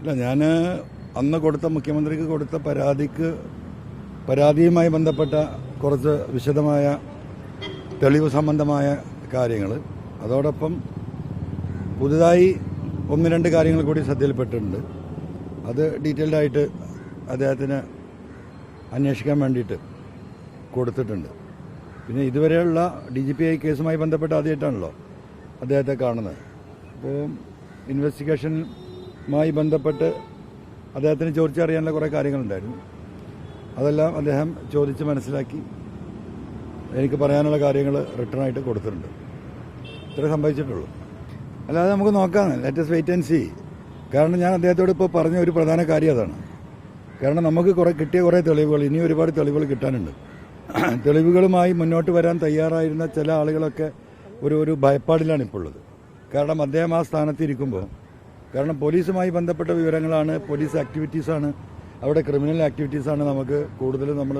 ഇല്ല ഞാൻ അന്ന് കൊടുത്ത മുഖ്യമന്ത്രിക്ക് കൊടുത്ത പരാതിക്ക് പരാതിയുമായി ബന്ധപ്പെട്ട കുറച്ച് വിശദമായ തെളിവ് സംബന്ധമായ കാര്യങ്ങൾ അതോടൊപ്പം പുതുതായി ഒന്ന് രണ്ട് കാര്യങ്ങൾ കൂടി ശ്രദ്ധയിൽപ്പെട്ടിട്ടുണ്ട്. അത് ഡീറ്റെയിൽഡായിട്ട് അദ്ദേഹത്തിന് അന്വേഷിക്കാൻ വേണ്ടിയിട്ട് കൊടുത്തിട്ടുണ്ട്. പിന്നെ ഇതുവരെയുള്ള ഡി ജി പി ഐ കേസുമായി ബന്ധപ്പെട്ട് ആദ്യമായിട്ടാണല്ലോ അദ്ദേഹത്തെ കാണുന്നത്. അപ്പോൾ ഇൻവെസ്റ്റിഗേഷനുമായി ബന്ധപ്പെട്ട് അദ്ദേഹത്തിന് ചോദിച്ചറിയാനുള്ള കുറേ കാര്യങ്ങളുണ്ടായിരുന്നു. അതെല്ലാം അദ്ദേഹം ചോദിച്ച് മനസ്സിലാക്കി. എനിക്ക് പറയാനുള്ള കാര്യങ്ങൾ റിട്ടേൺ ആയിട്ട് കൊടുത്തിട്ടുണ്ട്. ഇത്രേ സംഭവിച്ചിട്ടുള്ളൂ. അല്ലാതെ നമുക്ക് നോക്കാം. ലേറ്റസ്റ്റ് വെയിറ്റ് ആൻഡ് സി കാരണം ഞാൻ അദ്ദേഹത്തോട് ഇപ്പോൾ പറഞ്ഞ ഒരു പ്രധാന കാര്യം അതാണ്. കാരണം നമുക്ക് കുറേ കിട്ടിയ കുറേ തെളിവുകൾ ഇനി ഒരുപാട് തെളിവുകൾ കിട്ടാനുണ്ട്. തെളിവുകളുമായി മുന്നോട്ട് വരാൻ തയ്യാറായിരുന്ന ചില ആളുകളൊക്കെ ഒരു ഒരു ഭയപ്പാടിലാണ് ഇപ്പോൾ ഉള്ളത്. കാരണം അദ്ദേഹം ആ സ്ഥാനത്ത് ഇരിക്കുമ്പോൾ കാരണം പോലീസുമായി ബന്ധപ്പെട്ട വിവരങ്ങളാണ് പോലീസ് ആക്ടിവിറ്റീസാണ് അവിടെ ക്രിമിനൽ ആക്ടിവിറ്റീസാണ് നമുക്ക് കൂടുതൽ നമ്മൾ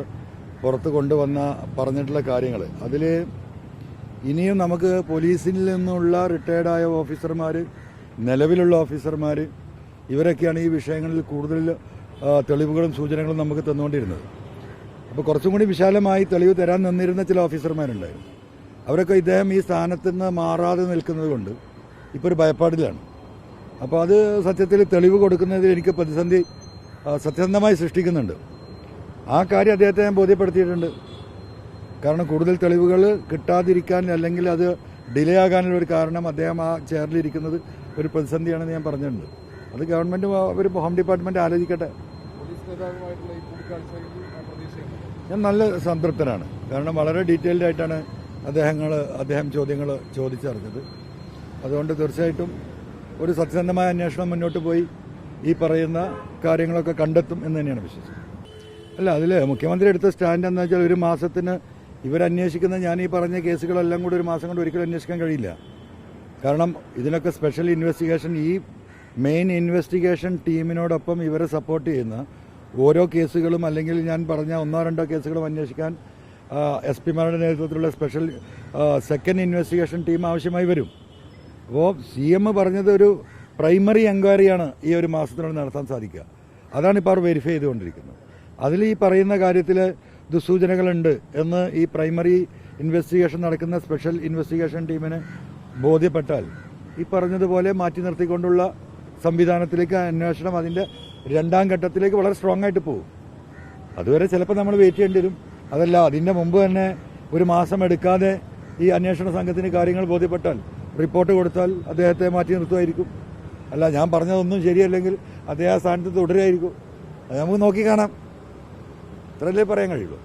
പുറത്ത് കൊണ്ടുവന്ന പറഞ്ഞിട്ടുള്ള കാര്യങ്ങൾ അതിൽ ഇനിയും നമുക്ക് പോലീസിൽ നിന്നുള്ള റിട്ടയർഡായ ഓഫീസർമാർ നിലവിലുള്ള ഓഫീസർമാർ ഇവരൊക്കെയാണ് ഈ വിഷയങ്ങളിൽ കൂടുതൽ തെളിവുകളും സൂചനകളും നമുക്ക് തന്നുകൊണ്ടിരുന്നത്. അപ്പോൾ കുറച്ചും കൂടി വിശാലമായി തെളിവ് തരാൻ നിന്നിരുന്ന ചില ഓഫീസർമാരുണ്ടായിരുന്നു അവരൊക്കെ ഇദ്ദേഹം ഈ സ്ഥാനത്ത് നിന്ന് മാറാതെ നിൽക്കുന്നത് കൊണ്ട് ഇപ്പോൾ ഒരു ഭയപ്പാടിലാണ്. അപ്പോൾ അത് സത്യത്തിൽ തെളിവ് കൊടുക്കുന്നതിൽ എനിക്ക് പ്രതിസന്ധി സത്യസന്ധമായി സൃഷ്ടിക്കുന്നുണ്ട്. ആ കാര്യം അദ്ദേഹത്തെ ഞാൻ ബോധ്യപ്പെടുത്തിയിട്ടുണ്ട്. കാരണം കൂടുതൽ തെളിവുകൾ കിട്ടാതിരിക്കാൻ അല്ലെങ്കിൽ അത് ഡിലേ ആകാനുള്ള ഒരു കാരണം അദ്ദേഹം ആ ചെയറിലിരിക്കുന്നത് ഒരു പ്രതിസന്ധിയാണെന്ന് ഞാൻ പറഞ്ഞിട്ടുണ്ട്. അത് ഗവൺമെന്റ് ഒരു ഹോം ഡിപ്പാർട്ട്മെന്റ് ആലോചിക്കട്ടെ. ഞാൻ നല്ല സംതൃപ്തനാണ്. കാരണം വളരെ ഡീറ്റെയിൽഡ് ആയിട്ടാണ് അദ്ദേഹങ്ങൾ അദ്ദേഹം ചോദ്യങ്ങൾ ചോദിച്ചറിഞ്ഞത്. അതുകൊണ്ട് തീർച്ചയായിട്ടും ഒരു സത്യസന്ധമായ അന്വേഷണം മുന്നോട്ട് പോയി ഈ പറയുന്ന കാര്യങ്ങളൊക്കെ കണ്ടെത്തും എന്ന് തന്നെയാണ് വിശ്വസിക്കുന്നത്. അല്ല അതിൽ മുഖ്യമന്ത്രി എടുത്ത സ്റ്റാൻഡ് എന്ന് വെച്ചാൽ ഒരു മാസത്തിന് ഇവരന്വേഷിക്കുന്ന ഞാൻ ഈ പറഞ്ഞ കേസുകളെല്ലാം കൂടി ഒരു മാസം കൊണ്ട് ഒരിക്കലും അന്വേഷിക്കാൻ കഴിയില്ല. കാരണം ഇതിനൊക്കെ സ്പെഷ്യൽ ഇൻവെസ്റ്റിഗേഷൻ ഈ മെയിൻ ഇൻവെസ്റ്റിഗേഷൻ ടീമിനോടൊപ്പം ഇവരെ സപ്പോർട്ട് ചെയ്യുന്ന ഓരോ കേസുകളും അല്ലെങ്കിൽ ഞാൻ പറഞ്ഞ ഒന്നോ രണ്ടോ കേസുകളും അന്വേഷിക്കാൻ എസ് പിമാരുടെ നേതൃത്വത്തിലുള്ള സ്പെഷ്യൽ സെക്കൻഡ് ഇൻവെസ്റ്റിഗേഷൻ ടീം ആവശ്യമായി വരും. അപ്പോൾ സി എം പറഞ്ഞത് ഒരു പ്രൈമറി എൻക്വയറിയാണ് ഈ ഒരു മാസത്തിനുള്ളിൽ നടത്താൻ സാധിക്കുക. അതാണ് ഇപ്പോൾ അവർ വെരിഫൈ ചെയ്തുകൊണ്ടിരിക്കുന്നത്. അതിൽ ഈ പറയുന്ന കാര്യത്തിൽ ദുസൂചനകളുണ്ട് എന്ന് ഈ പ്രൈമറി ഇൻവെസ്റ്റിഗേഷൻ നടക്കുന്ന സ്പെഷ്യൽ ഇൻവെസ്റ്റിഗേഷൻ ടീമിന് ബോധ്യപ്പെട്ടാൽ ഈ പറഞ്ഞതുപോലെ മാറ്റി നിർത്തിക്കൊണ്ടുള്ള സംവിധാനത്തിലേക്ക് അന്വേഷണം അതിന്റെ രണ്ടാം ഘട്ടത്തിലേക്ക് വളരെ സ്ട്രോങ് ആയിട്ട് പോകും. അതുവരെ ചിലപ്പോൾ നമ്മൾ വെയിറ്റ് ചെയ്യേണ്ടി വരും. അതല്ല അതിന്റെ മുമ്പ് തന്നെ ഒരു മാസം എടുക്കാതെ ഈ അന്വേഷണ സംഘത്തിന് കാര്യങ്ങൾ ബോധ്യപ്പെട്ടാൽ റിപ്പോർട്ട് കൊടുത്താൽ അദ്ദേഹത്തെ മാറ്റി നിർത്തുമായിരിക്കും. അല്ല ഞാൻ പറഞ്ഞതൊന്നും ശരിയല്ലെങ്കിൽ അദ്ദേഹം ആ സ്ഥാനത്ത് തുടരുമായിരിക്കും. അത് നമുക്ക് നോക്കി കാണാം. ഇത്രയല്ലേ പറയാൻ കഴിയുള്ളൂ.